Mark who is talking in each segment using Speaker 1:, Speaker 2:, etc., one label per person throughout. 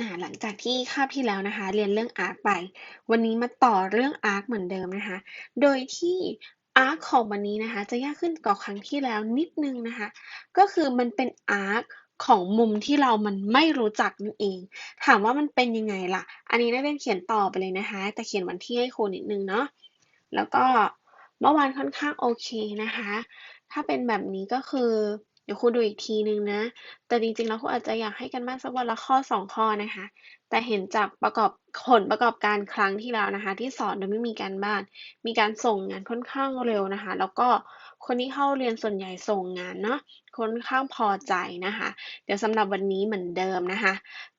Speaker 1: อ่าหลังจากที่คาบที่แล้วนะคะ เรียนเรื่องอาร์คไป วันนี้มาต่อเรื่องอาร์คเหมือนเดิมนะคะ โดยที่อาร์คของวันนี้นะคะ จะยากขึ้นกว่าครั้งที่แล้วนิดนึงนะคะ ก็คือมันเป็นอาร์คของมุมที่เรามันไม่รู้จักนั่นเอง ถามว่ามันเป็นยังไงล่ะ อันนี้นักเรียนเขียนต่อไปเลยนะคะ แต่เขียนวันที่ให้ครูนิดนึงเนาะ แล้วก็เมื่อวานค่อนข้างโอเคนะคะ ถ้าเป็นแบบนี้ก็คือ เดี๋ยวครูดูอีกทีนึงนะ แต่จริงๆแล้วครูอาจจะอยากให้กันบ้านสักวันละข้อสองข้อนะคะ แต่เห็นจากประกอบผลประกอบการครั้งที่แล้วนะคะ ที่สอนโดยไม่มีการบ้าน มีการส่งงานค่อนข้างเร็วนะคะ แล้วก็คนที่เข้าเรียนส่วนใหญ่ส่งงานเนาะค่อนข้างพอใจนะคะ เดี๋ยวสำหรับวันนี้เหมือนเดิมนะคะ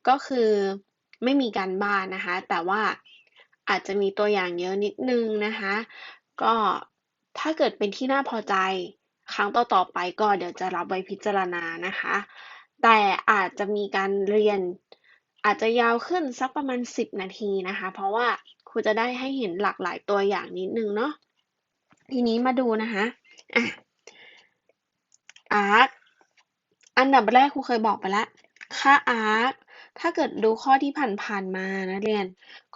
Speaker 1: ก็คือไม่มีการบ้านนะคะ แต่ว่าอาจจะมีตัวอย่างเยอะนิดนึงนะคะ ก็ถ้าเกิดเป็นที่น่าพอใจ ครั้งต่อๆไปก็เดี๋ยวจะรับไว้พิจารณานะคะ แต่อาจจะมีการเรียนอาจจะยาวขึ้นสักประมาณ 10 นาทีนะคะ เพราะว่าครูจะได้ให้เห็นหลากหลายตัวอย่างนิดนึงเนาะทีนี้มาดูนะคะอะอาร์คอันดับแรกครูเคยบอกไปแล้วค่าอาร์คถ้าเกิดดูข้อที่ผ่านๆมานะเรียน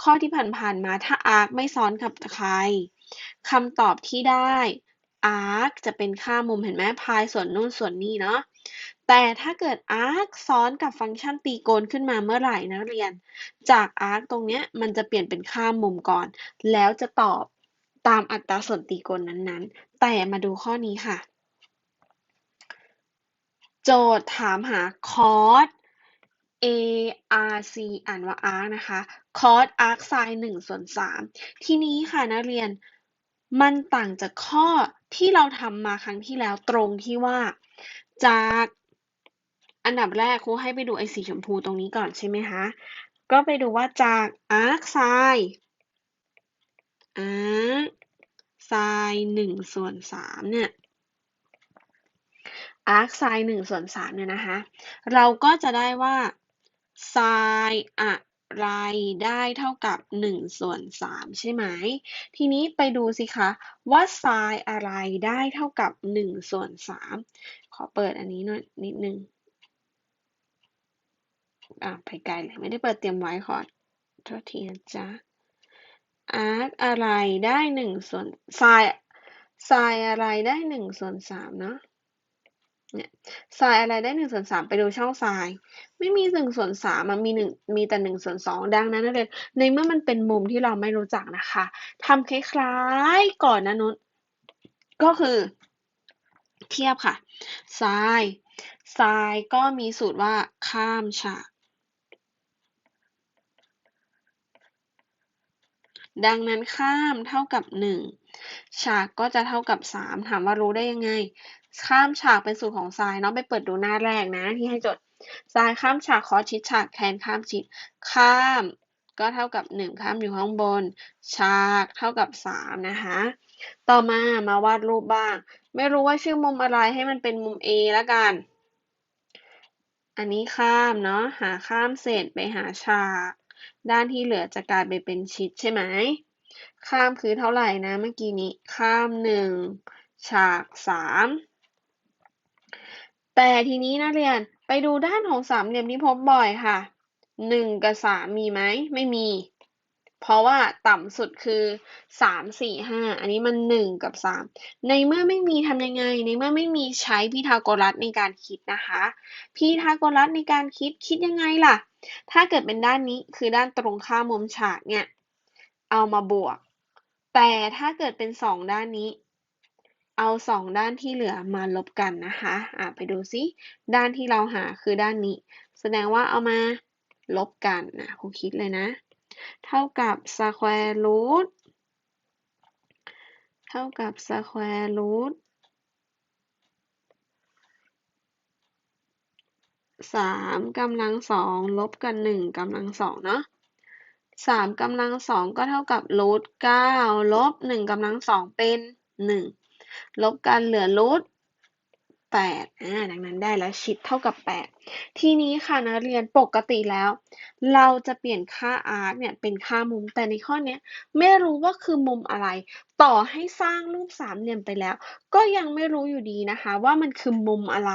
Speaker 1: ข้อที่ผ่านๆมาถ้าอาร์คไม่ซ้อนกับใครคำตอบที่ได้ อาร์จะเป็นค่ามุมเห็นไหมพายส่วนนู่นส่วนนี่เนาะแต่ถ้าเกิดอาร์ซ้อนกับฟังก์ชันตีโกณขึ้นมาเมื่อไหร่นะเรียน จากอาร์ตรงเนี้ยมันจะเปลี่ยนเป็นค่ามุมก่อน แล้วจะตอบตามอัตราส่วนตีโกณนั้นๆ แต่มาดูข้อนี้ค่ะ โจทย์ถามหาคอส A R C อ่านว่า arc นะคะคอส arc sin 1ส่วน3ทีนี้ค่ะนักเรียนมันต่างจากข้อ ที่เราทำมาครั้งที่แล้วตรงที่ว่า จากอันดับแรกครูให้ไปดูไอ้สีชมพูตรงนี้ก่อนใช่ไหมคะ ก็ไปดูว่าจาก arc sin arc sin 1ส่วน3เนี่ย arc sin 1ส่วน3เนี่ยนะคะ เราก็จะได้ว่า sin อะ ไรได้เท่ากับ1ส่วน3ใช่ไหม ทีนี้ไปดูสิคะว่า sin อะไรได้เท่ากับ1ส่วน3ขอเปิดอันนี้หน่อยนิดนึงอะไปไกลเลยไม่ได้เปิดเตรียมไว้ขอโทษทีนะจ๊ะ arc อะไรได้1ส่วน sin sin อะไรได้1ส่วน3เนาะ เนี่ยไซน์อะไรได้หนึ่งส่วนสามไปดูช่องไซน์ไม่มีหนึ่งส่วนสามมันมีหนึ่งมีแต่หนึ่งส่วนสองดังนั้นนักเรียนในเมื่อมันเป็นมุมที่เราไม่รู้จักนะคะทำคล้ายๆก่อนนะนุชก็คือ เทียบค่ะไซน์ไซน์ก็มีสูตรว่าข้ามฉากดังนั้นข้ามเท่ากับ 1 ฉากก็จะเท่ากับ 3 ถามว่ารู้ได้ยังไง ข้ามฉากเป็นสูตรของไซน์เนาะไปเปิดดูหน้าแรกนะ ที่ให้จดไซน์ข้ามฉากคอชิดฉากแทนข้ามชิด ข้าม ก็เท่ากับ 1 ข้ามอยู่ข้างบน ฉากเท่ากับ 3 นะคะ ต่อมามาวาดรูปบ้าง ไม่รู้ว่าชื่อมุมอะไรให้มันเป็นมุม A แล้วกัน อันนี้ข้ามเนาะหาข้ามเสร็จไปหาฉาก ด้านที่เหลือจะกลายไปเป็นชิดใช่ไหมข้ามคือเท่าไหร่นะเมื่อกี้นี้ข้ามหนึ่งฉากสาม แต่ทีนี้นักเรียนไปดูด้านของสามเหลี่ยมที่พบบ่อยค่ะหนึ่งกับสามมีไหมไม่มี เพราะว่าต่ำสุดคือสามสี่ห้าอันนี้มันหนึ่งกับสามในเมื่อไม่มีทำยังไง ในเมื่อไม่มีใช้พีทาโกรัสในการคิดนะคะพีทาโกรัสในการคิดคิดยังไงล่ะ ถ้าเกิดเป็นด้านนี้คือด้านตรงข้ามมุมฉากเนี่ยเอามาบวก แต่ถ้าเกิดเป็นสองด้านนี้ เอาสองด้านที่เหลือมาลบกันนะคะอะไปดูซิ ด้านที่เราหาคือด้านนี้ แสดงว่าเอามาลบกันนะครูคิดเลยนะ เท่ากับ square root เท่ากับ square root สามกำลังสองลบกันหนึ่งกำลังสองเนาะสามกำลังสองก็เท่ากับรูทเก้าลบหนึ่งกำลังสองเป็นหนึ่ง ลบกันเหลือรูทแปดอ่าดังนั้นได้แล้วชิดเท่ากับแปดทีนี้ค่ะนักเรียนปกติแล้ว เราจะเปลี่ยนค่า arc เนี่ยเป็นค่ามุม แต่ในข้อนี้ไม่รู้ว่าคือมุมอะไร ต่อให้สร้างรูปสามเหลี่ยมไปแล้ว ก็ยังไม่รู้อยู่ดีนะคะ ว่ามันคือมุมอะไร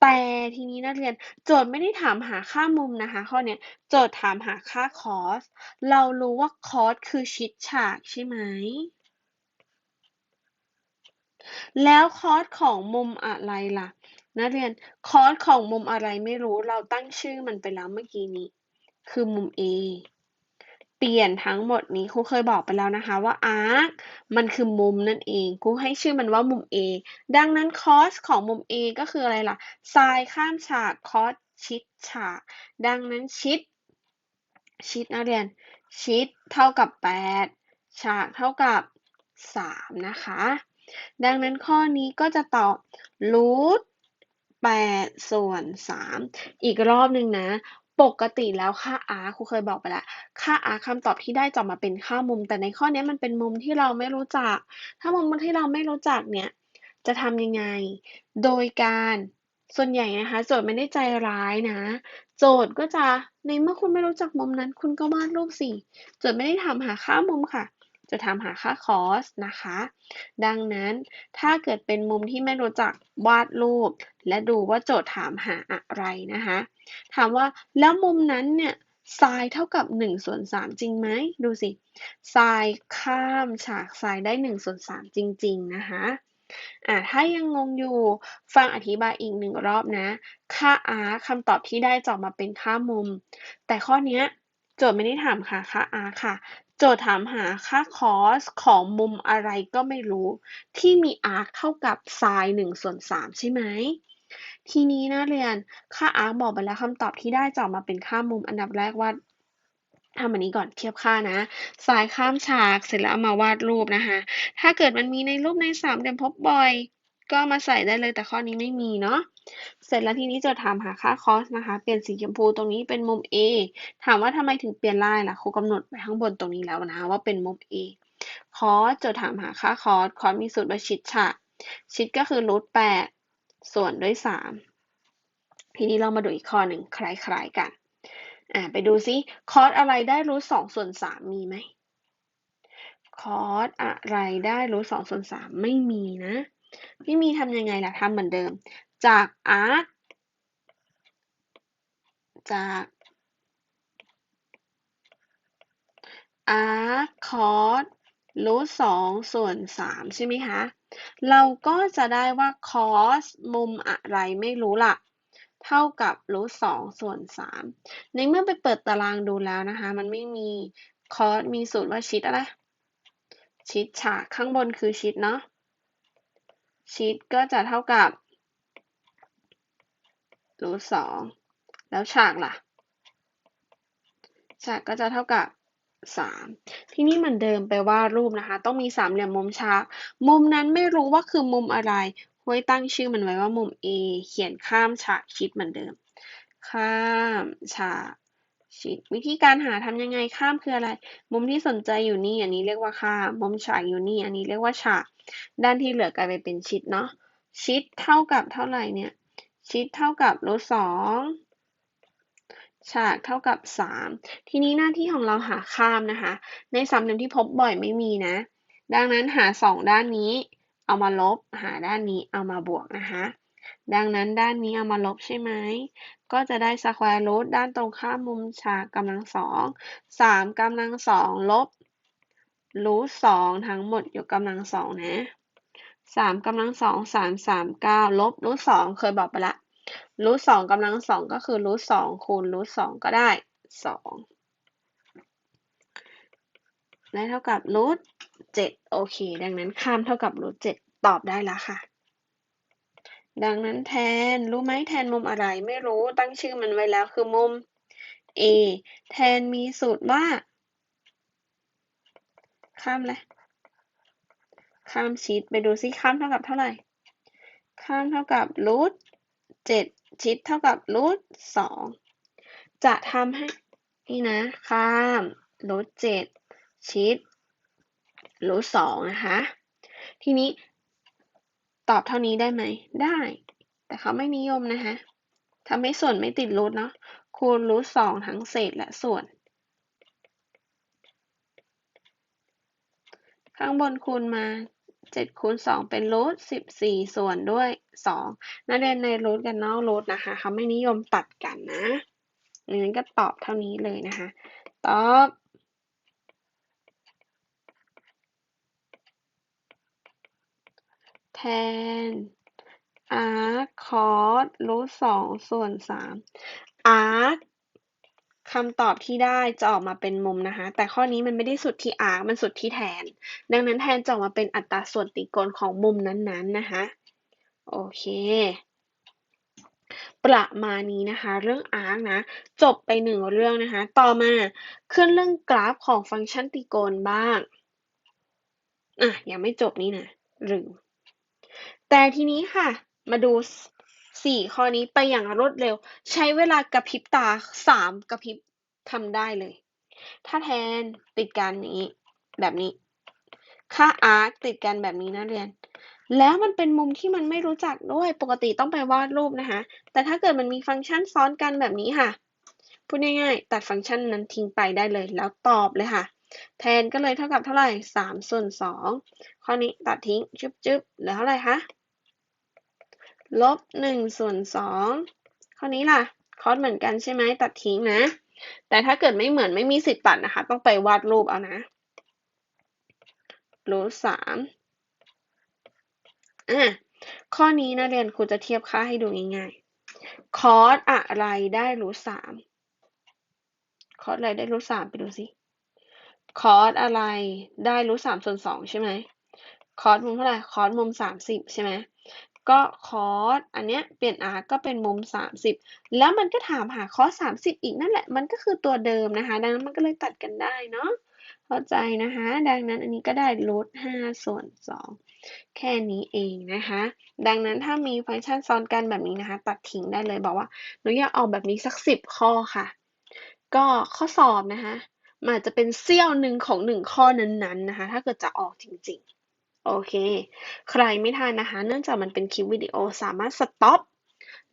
Speaker 1: แต่ทีนี้นักเรียนโจทย์ไม่ได้ถามหาค่ามุมนะคะ ข้อนี้โจทย์ถามหาค่าคอส เรารู้ว่าคอสคือชิดฉากใช่ไหม แล้วคอสของมุมอะไรล่ะ นักเรียนคอสของมุมอะไรไม่รู้เราตั้งชื่อมันไปแล้วเมื่อกี้นี้ คือมุม A เปลี่ยนทั้งหมดนี้ครูเคยบอกไปแล้วนะคะว่า arc มันคือมุมนั่นเองครูให้ชื่อมันว่ามุม A ดังนั้น cos ของมุม A ก็คืออะไรล่ะ sin ข้ามฉาก cos ชิดฉาก ดังนั้นชิด ชิดนักเรียน ชิดเท่ากับ 8 ฉากเท่ากับ 3 นะคะ ดังนั้นข้อนี้ก็จะตอบรูท8ส่วน 3 อีกรอบหนึ่งนะ ปกติแล้วค่า r ครูเคยบอกไปแล้ว ค่า r คำตอบที่ได้จะมาเป็นค่ามุม แต่ในข้อนี้มันเป็นมุมที่เราไม่รู้จัก ถ้ามุมที่เราไม่รู้จักเนี่ย จะทำยังไง โดยการส่วนใหญ่นะคะ โจทย์ไม่ได้ใจร้ายนะ โจทย์ก็จะในเมื่อคุณไม่รู้จักมุมนั้น คุณก็วาดรูปสิโจทย์ไม่ได้ถามหาค่ามุมค่ะ จะถาหาค่าคอสนะคะ ดังนั้นถ้าเกิดเป็นมุมที่ไม่รู้จักวาดรูป และดูว่าโจทย์ถามหาอะไรนะคะ ถามว่าแล้วมุมนั้นเนี่ยไซน์เท่ากับ1ส่วน3จริงไหมดูสิไซน์ข้ามฉากไซน์ได้1ส่วน3จริง ๆ นะคะอ่าถ้ายังงงอยู่ฟังอธิบายอีกหนึ่งรอบนะ ค่า r คำตอบที่ได้จะออกมาเป็นค่ามุม แต่ข้อนี้โจทย์ไม่ได้ถามหาค่า r ค่ะ โจทย์ถามหาค่า cos ของมุมอะไรก็ไม่รู้ ที่มี arc เท่ากับ sin 1ส่วน3ใช่ไหม ทีนี้นะเรียนค่า arc บอกไปแล้วคำตอบที่ได้จะออกมาเป็นค่ามุมอันดับแรกวาดทำอันนี้ก่อนเทียบค่านะสายข้ามฉากเสร็จแล้วเอามาวาดรูปนะคะ ถ้าเกิดมันมีในรูปในสามเหลี่ยมพบบ่อย ก็มาใส่ได้เลยแต่ข้อนี้ไม่มีเนาะเสร็จแล้วทีนี้จะถามหาค่า cos นะคะ เปลี่ยนสีชมพูตรงนี้เป็นมุม A ถามว่าทำไมถึงเปลี่ยนลายล่ะครูกำหนดไว้ข้างบนตรงนี้แล้วนะว่าเป็นมุม A cos จะถามหาค่า cos cos มีสูตรว่าชิดฉากชิดก็คือรูทแปดส่วนด้วยสามทีนี้เรามาดูอีกข้อหนึ่งคล้ายๆกันอ่าไปดูซิคอสอะไรได้รูทสองส่วนสามมีไหมคอสอะไรได้รูทสองส่วนสามไม่มีนะ ไม่มีทำยังไงล่ะทำเหมือนเดิม จากอาร์จากอาร์คอสรูทสองส่วนสามใช่ไหมคะ เราก็จะได้ว่าคอสมุมอะไรไม่รู้ล่ะเท่ากับรูทสองส่วนสามในเมื่อไปเปิดตารางดูแล้วนะคะ มันไม่มีคอสมีสูตรว่าชิดอะไร ชิดฉากข้างบนคือชิดเนาะชิดก็จะเท่ากับ รูทสองแล้วฉากล่ะ ฉากก็จะเท่ากับสามที่นี้เหมือนเดิมไปวาดรูปนะคะ ต้องมีสามเหลี่ยมมุมฉาก มุมนั้นไม่รู้ว่าคือมุมอะไรห้วยตั้งชื่อมันไว้ว่ามุม A เขียนข้ามฉากชิดเหมือนเดิม ข้ามฉากชิดวิธีการหาทำยังไงข้ามคืออะไร มุมที่สนใจอยู่นี่อันนี้เรียกว่าข้ามมุมฉากอยู่นี่อันนี้เรียกว่าฉาก ด้านที่เหลือกลายไปเป็นชิดเนาะชิดเท่ากับเท่าไหร่เนี่ย ชิดเท่ากับรูทสองฉากเท่ากับ 3 ทีนี้หน้าที่ของเราหาข้ามนะคะ ในสามเหลี่ยมที่พบบ่อยไม่มีนะ ดังนั้นหา 2 ด้านนี้ เอามาลบ หาด้านนี้เอามาบวกนะคะ ดังนั้นด้านนี้เอามาลบใช่ไหม ก็จะได้สแควร์รูทด้านตรงข้ามมุมฉากกำลังสองสามกำลังสองลบรูทสองทั้งหมดยกกำลังสองนะ สามกำลังสองสามสามเก้าลบรูทสองเคยบอกไปละรูทสองกำลังสองก็คือรูทสองคูณรูทสองก็ได้สองและเท่ากับรูทเจ็ดโอเค ดังนั้นข้ามเท่ากับรูทเจ็ดตอบได้ล้วค่ะ ดังนั้นแทนรู้ไหมแทนมุมอะไรไม่รู้ตั้งชื่อมันไว้แล้วคือมุม A แทนมีสูตรว่า ข้ามเลย ข้ามชิดไปดูซิข้ามเท่ากับเท่าไหร่ ข้ามเท่ากับรูทเจ็ดชิดเท่ากับรูทสองจะทำให้นี่นะ ข้ามรูทเจ็ดชิดรูทสองนะคะ ทีนี้ตอบเท่านี้ได้ไหม ได้ แต่เขาไม่นิยมนะคะทำให้ส่วนไม่ติดรูทเนาะ คูณรูทสองทั้งเศษและส่วน ข้างบนคูณมา 7คูณ2เป็นรูท14 ส่วนด้วย 2 นักเรียนในรูทกับนอกรูทนะคะเขาไม่นิยมตัดกันนะงั้นก็ตอบเท่านี้เลยนะคะ ตอบแทน arc cos รูท2ส่วน3 arc ค คำตอบที่ได้จะออกมาเป็นมุมนะคะ แต่ข้อนี้มันไม่ได้สุดที่ arc มันสุดที่แทน ดังนั้นแทนจะออกมาเป็นอัตราส่วนติโกณของมุมนั้นๆนะคะ โอเค ประมาณนี้นะคะ เรื่อง arc นะ จบไปหนึ่งเรื่องนะคะ ต่อมาขึ้นเรื่องกราฟของฟังก์ชันตริโกณบ้าง อะ ยังไม่จบนี่นะลืมแต่ทีนี้ค่ะ มาดู สี่ข้อนี้ไปอย่างรวดเร็ว ใช้เวลากระพริบตาสามกระพริบทำได้เลย ถ้าแทนติดกันนี้แบบนี้ ค่า arc ติดกันแบบนี้นะเรียน แล้วมันเป็นมุมที่มันไม่รู้จักด้วย ปกติต้องไปวาดรูปนะคะ แต่ถ้าเกิดมันมีฟังก์ชันซ้อนกันแบบนี้ค่ะ พูดง่ายๆ ตัดฟังก์ชันนั้นทิ้งไปได้เลย แล้วตอบเลยค่ะ แทนก็เลยเท่ากับเท่าไหร่สามส่วนสองข้อนี้ตัดทิ้งจึ๊บจึ๊บเหลือเท่าไหร่คะ ลบหนึ่งส่วนสองข้อนี้ล่ะคอสเหมือนกันใช่ไหมตัดทิ้งนะ แต่ถ้าเกิดไม่เหมือนไม่มีสิทธิ์ตัดนะคะ ต้องไปวาดรูปเอานะรูทสามอะข้อนี้นะเรียนครูจะเทียบค่าให้ดูง่ายๆคอสอะไรได้รูทสามคอสอะไรได้รูทสามไปดูสิคอสอะไรได้รูทสามส่วนสองใช่ไหมคอสมุมเท่าไหร่คอสมุมสามสิบใช่ไหม ก็คอสอันเนี้ยเปลี่ยน r ก็เป็นมุมสามสิบแล้วมันก็ถามหาคอสสามสิบอีกนั่นแหละ มันก็คือตัวเดิมนะคะ ดังนั้นมันก็เลยตัดกันได้เนาะเข้าใจนะคะ ดังนั้นอันนี้ก็ได้รูทห้าส่วนสองแค่นี้เองนะคะ ดังนั้นถ้ามีฟังก์ชันซ้อนกันแบบนี้นะคะ ตัดทิ้งได้เลยบอกว่าหนูอยากออกแบบนี้สักสิบข้อค่ะ ก็ข้อสอบนะคะมันอาจจะเป็นเสี้ยวหนึ่งของหนึ่งข้อนั้นๆนะคะ ถ้าเกิดจะออกจริงๆ โอเค ใครไม่ทันนะคะ เนื่องจากมันเป็นคลิปวิดีโอสามารถสต็อป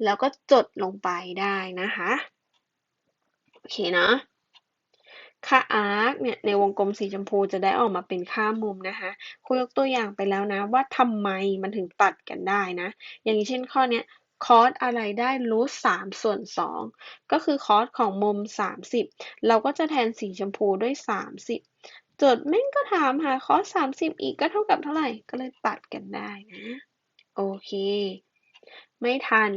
Speaker 1: แล้วก็จดลงไปได้นะคะ โอเคนะค่า arc เนี่ยในวงกลมสีชมพูจะได้ออกมาเป็นค่ามุมนะคะครูยกตัวอย่างไปแล้วนะว่าทำไมมันถึงตัดกันได้นะ อย่างเช่นข้อเนี้ยคอสอะไรได้รูทสามส่วนสองก็คือคอสของมุมสามสิบเราก็จะแทนสีชมพูด้วยสามสิบ จทย์แม่งก็ถามหาคอสามสิบอีกก็เท่ากับเท่าไหร่ ก็เลยตัดกันได้นะ โอเค ไม่ทัน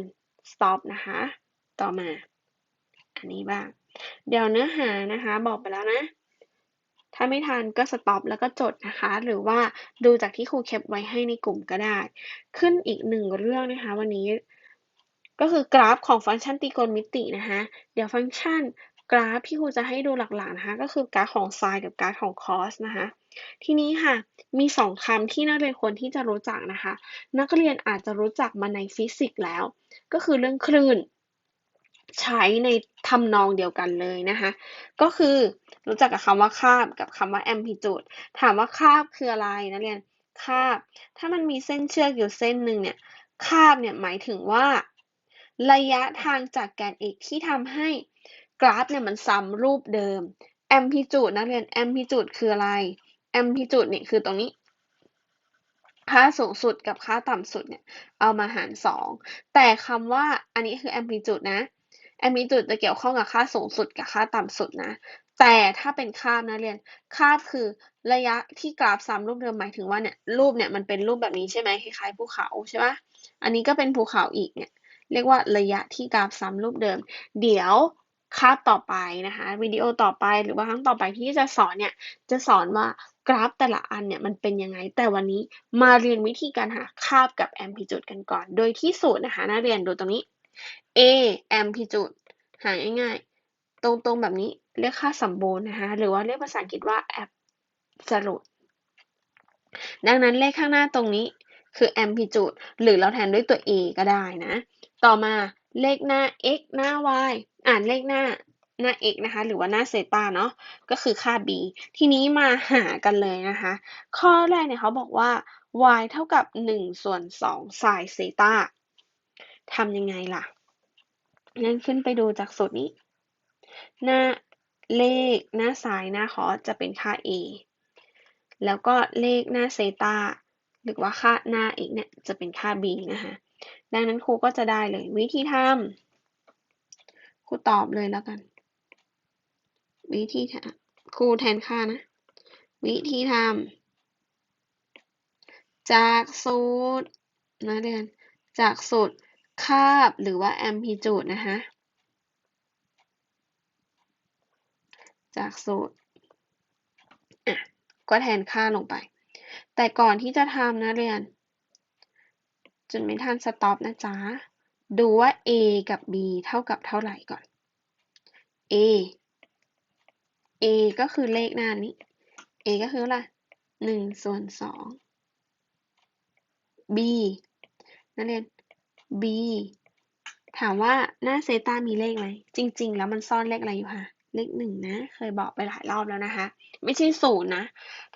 Speaker 1: stop นะคะ ต่อมา อันนี้บ้าง เดี๋ยวเนื้อหานะคะ บอกไปแล้วนะ ถ้าไม่ทันก็สต็อปแล้วก็จดนะคะ หรือว่าดูจากที่ครูแคปไว้ให้ในกลุ่มก็ได้ ขึ้นอีกหนึ่งเรื่องนะคะ วันนี้ ก็คือกราฟของฟังก์ชันตรีโกณมิตินะคะ เดี๋ยวฟังก์ชัน กราฟที่ครูจะให้ดูหลักๆนะคะ ก็คือกราฟของไซน์กับกราฟของคอสนะคะ ทีนี้ค่ะ มีสองคำที่นักเรียนควรที่จะรู้จักนะคะ นักเรียนอาจจะรู้จักมาในฟิสิกส์แล้ว ก็คือเรื่องคลื่น ใช้ในทำนองเดียวกันเลยนะคะ ก็คือรู้จักกับคำว่าคาบกับคำว่า amplitude ถามว่าคาบคืออะไรนะเรียนคาบ ถ้ามันมีเส้นเชือกอยู่เส้นหนึ่งเนี่ยคาบเนี่ยหมายถึงว่า ระยะทางจากแกน x ที่ทำให้ กราฟเนี่ยมันซ้ำรูปเดิม amplitude นักเรียน amplitude คืออะไร amplitude เนี่ยคือตรงนี้ ค่าสูงสุดกับค่าต่ำสุดเนี่ยเอามาหาร 2 แต่คำว่าอันนี้คือ amplitude นะ amplitude จะเกี่ยวข้องกับค่าสูงสุดกับค่าต่ำสุดนะแต่ถ้าเป็นคาบนะเรียนคาบคือระยะที่กราฟซ้ำรูปเดิมหมายถึงว่าเนี่ยรูปเนี่ยมันเป็นรูปแบบนี้ใช่ไหมคล้ายๆภูเขาใช่ปะอันนี้ก็เป็นภูเขาอีกเนี่ยเรียกว่าระยะที่กราฟซ้ำรูปเดิม เดี๋ยว คาบต่อไปนะคะวิดีโอต่อไปหรือว่าครั้งต่อไปที่จะสอนเนี่ยจะสอนว่ากราฟแต่ละอันเนี่ยมันเป็นยังไง แต่วันนี้มาเรียนวิธีการหาคาบกับ amplitude กันก่อน โดยที่สูตรนะคะนักเรียนดูตรงนี้ a amplitude หาง่ายๆ ตรงๆแบบนี้เรียกค่าสัมบูรณ์นะคะหรือว่าเรียกภาษาอังกฤษว่า absolute ดังนั้นเลขข้างหน้าตรงนี้คือ amplitude หรือเราแทนด้วยตัว a ก็ได้นะ ต่อมา เลขหน้า x หน้า y อ่านเลขหน้าหน้า x นะคะ หรือว่าหน้าเซตาเนาะ ก็คือค่า b ทีนี้มาหากันเลยนะคะ ข้อแรกเนี่ยเขาบอกว่า y เท่ากับ 1 ส่วน2ไซน์เซตาทำยังไงล่ะงั้นขึ้นไปดูจากสูตรนี้ หน้าเลขหน้าซ้ายหน้าคอจะเป็นค่า a แล้วก็เลขหน้าเซตาหรือว่าค่าหน้า x เนี่ยจะเป็นค่า b นะคะ ดังนั้นครูก็จะได้เลย วิธีทำครูตอบเลยแล้วกัน วิธีครูแทนค่านะ วิธีทำจากสูตรนะเรียนจากสูตรคาบหรือว่า amplitude นะคะจากสูตรก็แทนค่าลงไป แต่ก่อนที่จะทำนะเรียน จนไม่ทันสต็อปนะจ๊ะ ดูว่า a กับ b เท่ากับเท่าไหร่ก่อน a a ก็คือเลขหน้านี้ a ก็คืออะไรหนึ่งส่วนสอง b นักเรียน b ถามว่าหน้าเซตามีเลขไหม จริง ๆ แล้วมันซ่อนเลขอะไรอยู่คะเลขหนึ่งนะ เคยบอกไปหลายรอบแล้วนะคะ ไม่ใช่ศูนย์นะ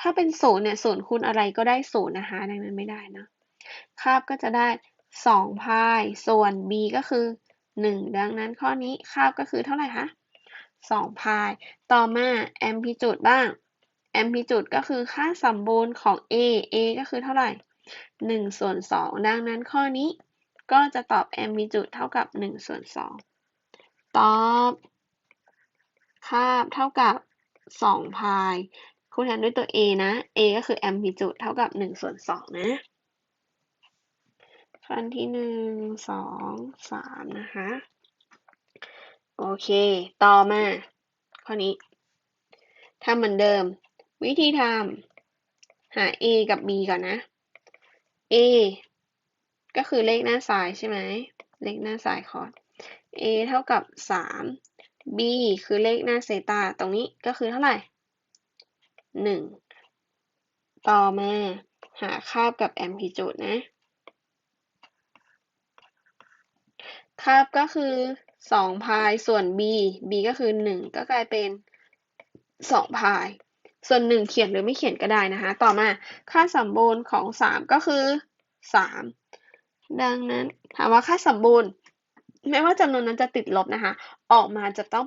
Speaker 1: ถ้าเป็นศูนย์เนี่ยศูนย์คูณอะไรก็ได้ศูนย์นะคะ ดังนั้นไม่ได้นะ คาบก็จะได้สองพายส่วน b ก็คือหนึ่งดังนั้นข้อนี้คาบก็คือเท่าไหร่คะสองพายต่อมาแอมพลิจูดบ้างแอมพลิจูดก็คือค่าสมบูรณ์ของ a a ก็คือเท่าไหร่หนึ่งส่วนสองดังนั้นข้อนี้ก็จะตอบแอมพลิจูดเท่ากับหนึ่งส่วนสองตอบคาบเท่ากับสองพายคูณแทนด้วยตัว a นะ a ก็คือแอมพลิจูดเท่ากับหนึ่งส่วนสองนะ ขั้นที่หนึ่งสองสามนะคะ โอเค ต่อมา ข้อนี้ทำเหมือนเดิม วิธีทำหา a กับ b ก่อนนะ a ก็คือเลขหน้าซ้ายใช่ไหม เลขหน้าซ้ายคอร์ด a เท่ากับสาม b คือเลขหน้าเซตาตรงนี้ก็คือเท่าไหร่หนึ่งต่อมา หาคาบกับแอมพลิจูดนะ คาบก็คือสองพายส่วน b b ก็คือหนึ่งก็กลายเป็นสองพาย ส่วนหนึ่งเขียนหรือไม่เขียนก็ได้นะคะ ต่อมาค่าสมบูรณ์ของสามก็คือสามดังนั้นถามว่าค่าสมบูรณ์ไม่ว่าจำนวนนั้นจะติดลบนะคะ ออกมาจะต้อง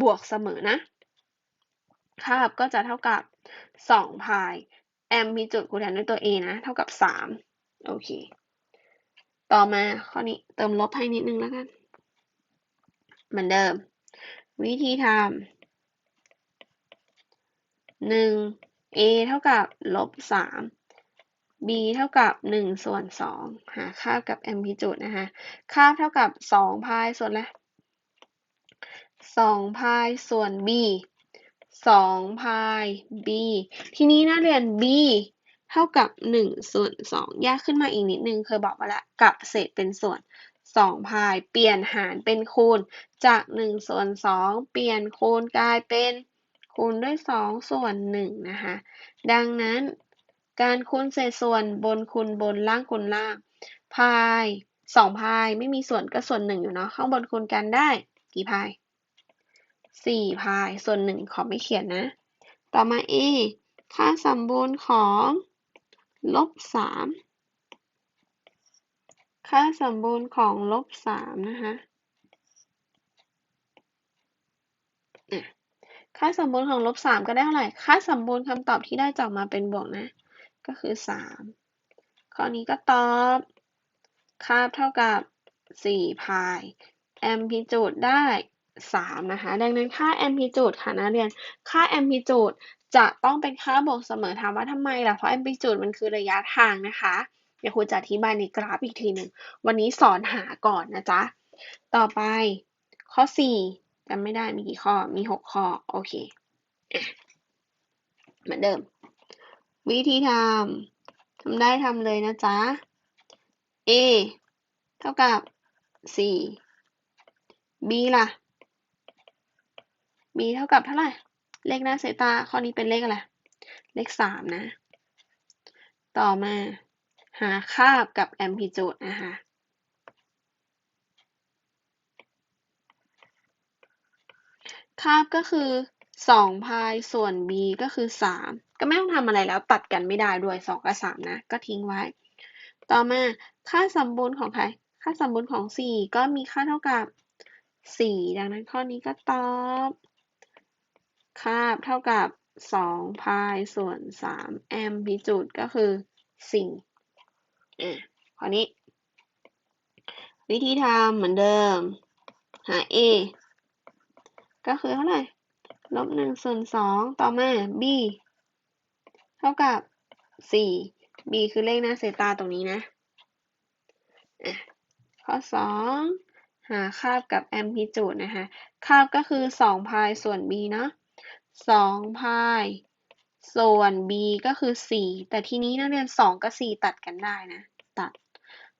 Speaker 1: บวกเสมอนะคาบก็จะเท่ากับสองพายแอมมีจุดคูณแทนด้วยตัว a นะ เท่ากับสามโอเค ต่อมาข้อนี้เติมลบให้นิดนึงแล้วกัน เหมือนเดิม วิธีทำหนึ่ง a เท่ากับลบสาม b เท่ากับหนึ่งส่วนสองหาค่ากับแอมพลิจูดนะคะ ค่าเท่ากับสองพายส่วนอะไรสองพายส่วน b สองพาย b ทีนี้นักเรียน b เท่ากับหนึ่งส่วนสองยากขึ้นมาอีกนิดนึงเคยบอกมาแล้วกับเศษเป็นส่วนสองพาย เปลี่ยนหารเป็นคูณ จากหนึ่งส่วนสองเปลี่ยนคูณกลายเป็นคูณด้วยสองส่วนหนึ่งนะคะ ดังนั้นการคูณเศษส่วนบนคูณบนล่างคูณล่าง พายสองพายไม่มีส่วนก็ส่วนหนึ่งอยู่เนาะข้างบนคูณกันได้กี่พายสี่พายส่วนหนึ่งขอไม่เขียนนะ ต่อมา a ค่าสมบูรณ์ของ ลบสามค่าสมบูรณ์ของลบสามนะคะค่าสมบูรณ์ของลบสามก็ได้เท่าไหร่ ค่าสมบูรณ์คำตอบที่ได้จะออกมาเป็นบวกนะ ก็คือสามข้อนี้ก็ตอบ ค่าเท่ากับสี่พาย แอมพลิจูดได้ สามนะคะ ดังนั้นค่าแอมพลิจูดค่ะนักเรียน ค่าแอมพลิจูดจะต้องเป็นค่าบวกเสมอถามว่าทำไมล่ะ เพราะแอมพลิจูดมันคือระยะทางนะคะ เดี๋ยวครูจะอธิบายในกราฟอีกทีหนึ่ง วันนี้สอนหาก่อนนะจ๊ะ ต่อไปข้อสี่จำไม่ได้มีกี่ข้อ มีหกข้อ โอเค เหมือนเดิม วิธีทำทำได้ทำเลยนะจ๊ะ a เท่ากับสี่ b ล่ะ b เท่ากับเท่าไหร่ เลขหน้าเซตา ข้อนี้เป็นเลขอะไร เลขสามนะ ต่อมาหาคาบกับแอมพลิจูดนะคะคาบก็คือสองพายส่วน b ก็คือสามก็ไม่ต้องทำอะไรแล้วตัดกันไม่ได้ด้วยสองกับสามนะ ก็ทิ้งไว้ ต่อมาค่าสมบูรณ์ของใครค่าสมบูรณ์ของสี่ก็มีค่าเท่ากับสี่ดังนั้นข้อนี้ก็ตอบ คาบเท่ากับสองพายส่วนสามแอมพลิจูดก็คือสี่อะข้อนี้ วิธีทำเหมือนเดิม หา a ก็คือเท่าไหร่ลบหนึ่งส่วนสองต่อมา b เท่ากับสี่ b คือเลขหน้าเซตาตรงนี้นะอะข้อสองหาคาบกับแอมพลิจูดนะคะ คาบก็คือสองพายส่วน b เนาะ สองพายส่วน b ก็คือสี่แต่ทีนี้นักเรียนสองกับสี่ตัดกันได้นะ ตัด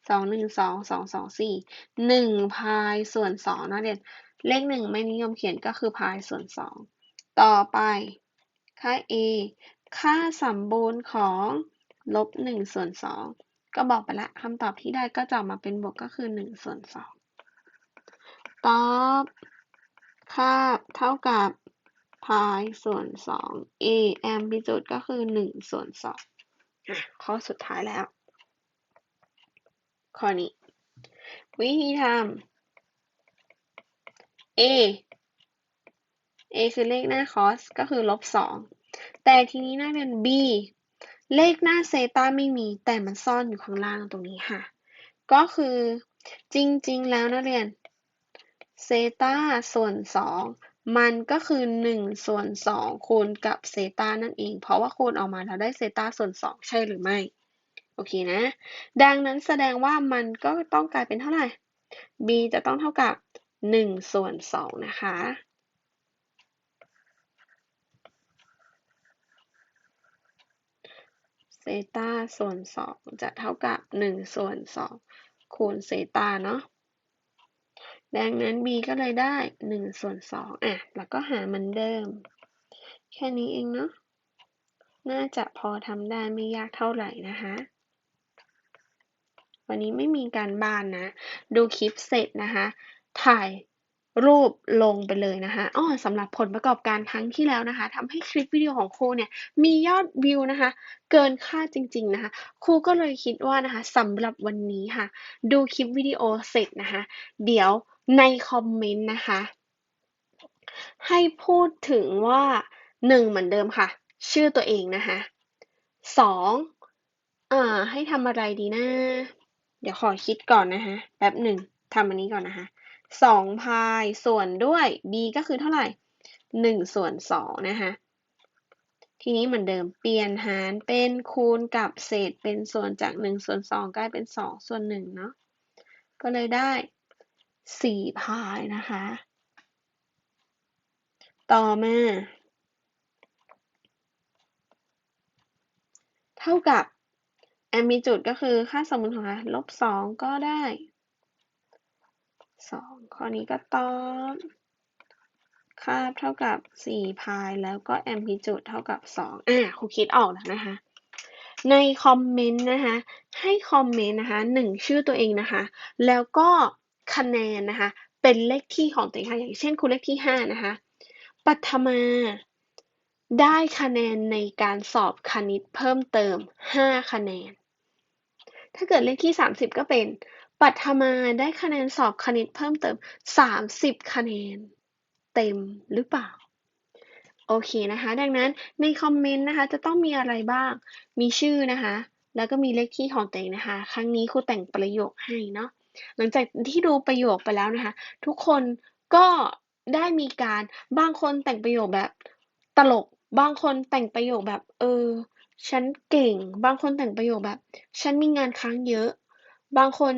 Speaker 1: สองหนึ่งสองสองสองสี่หนึ่งพายส่วนสองนักเรียนเลขหนึ่งไม่นิยมเขียนก็คือพายส่วนสองต่อไปค่า a ค่าสมบูรณ์ของลบหนึ่งส่วนสองก็บอกไปแล้วคำตอบที่ได้ก็จะออกมาเป็นบวกก็คือหนึ่งส่วนสองตอบค่าเท่ากับ พายส่วนสอง a แอมพลิจูดก็คือหนึ่งส่วนสองข้อสุดท้ายแล้ว ข้อนี้ วิธีทำ a a คือเลขหน้า cos ก็คือลบสองแต่ทีนี้หนักเรียน b เลขหน้าเซตาไม่มี แต่มันซ่อนอยู่ข้างล่างตรงนี้ค่ะ ก็คือจริงๆ แล้วนักเรียนเซตาส่วนสอง มันก็คือหนึ่งส่วนสองคูณกับเซตานั่นเอง เพราะว่าคูณออกมาเราได้เซตาส่วนสองใช่หรือไม่ โอเคนะ ดังนั้นแสดงว่ามันก็ต้องกลายเป็นเท่าไหร่ b จะต้องเท่ากับหนึ่งส่วนสองนะคะ เซตาส่วนสองจะเท่ากับหนึ่งส่วนสองคูณเซตาเนาะ ดังนั้น b ก็เลยได้หนึ่งส่วนสองอะ แล้วก็หามือนเดิม แค่นี้เองเนาะ น่าจะพอทำได้ไม่ยากเท่าไหร่นะคะ วันนี้ไม่มีการบ้านนะ ดูคลิปเสร็จนะคะ ถ่ายรูปลงไปเลยนะคะอ๋อสำหรับผลประกอบการครั้งที่แล้วนะคะทำให้คลิปวิดีโอของครูเนี่ยมียอดวิวนะคะ เกินคาดจริง ๆ นะคะ ครูก็เลยคิดว่านะคะสำหรับวันนี้ค่ะ ดูคลิปวิดีโอเสร็จนะคะ เดี๋ยว ในคอมเมนต์นะคะ ให้พูดถึงว่าหนึ่งเหมือนเดิมค่ะ ชื่อตัวเองนะคะสองอ่า ให้ทำอะไรดีนะ เดี๋ยวขอคิดก่อนนะคะ แป๊บหนึ่งทำอันนี้ก่อนนะคะสองพายส่วนด้วย b ก็คือเท่าไหร่หนึ่งส่วนสองนะคะทีนี้เหมือนเดิมเปลี่ยนหารเป็นคูณกับเศษเป็นส่วนจากหนึ่งส่วนสองกลายเป็นสองส่วนหนึ่งเนาะก็เลยได้ สี่พายนะคะ ต่อมา เท่ากับแอมมีจุดก็คือค่าสมมติของเราลบสองก็ได้สองข้อนี้ก็ตอบคาบเท่ากับสี่พายแล้วก็แอมพลิจูดเท่ากับสองอะครูคิดออกแล้วนะคะ ในคอมเมนต์นะคะ ให้คอมเมนต์นะคะหนึ่งชื่อตัวเองนะคะ แล้วก็ คะแนนนะคะเป็นเลขที่ของตัวเองค่ะอย่างเช่นครูเลขที่ห้านะคะปัทมาได้คะแนนในการสอบคณิตเพิ่มเติม 5 คะแนน ถ้าเกิดเลขที่ 30 ก็เป็น ปัทมาได้คะแนนสอบคณิตเพิ่มเติม 30 คะแนน เต็มหรือเปล่า โอเคนะคะ ดังนั้นในคอมเมนต์นะคะจะต้องมีอะไรบ้าง มีชื่อนะคะ แล้วก็มีเลขที่ของตัวเองนะคะ ครั้งนี้ครูแต่งประโยคให้เนาะ หลังจากที่ดูประโยคไปแล้วนะคะ ทุกคนก็ได้มีการบางคนแต่งประโยคแบบตลก บางคนแต่งประโยคแบบ เออ ฉันเก่ง บางคนแต่งประโยคแบบ ฉันมีงานค้างเยอะ บางคน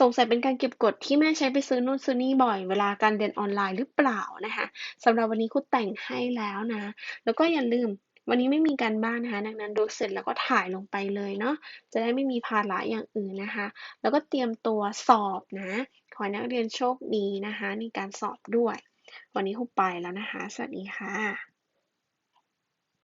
Speaker 1: สงสัยเป็นการเก็บกดที่แม่ใช้ไปซื้อนู่นซื้อนี่บ่อยเวลาการเรียนออนไลน์หรือเปล่านะคะสำหรับวันนี้ครูแต่งให้แล้วนะ แล้วก็อย่าลืม วันนี้ไม่มีการบ้านนะคะ ดังนั้นดูเสร็จแล้วก็ถ่ายลงไปเลยเนาะ จะได้ไม่มีภาระอย่างอื่นนะคะ แล้วก็เตรียมตัวสอบนะ ขอให้นักเรียนโชคดีนะคะ ในการสอบด้วย วันนี้ครูไปแล้วนะคะ สวัสดีค่ะ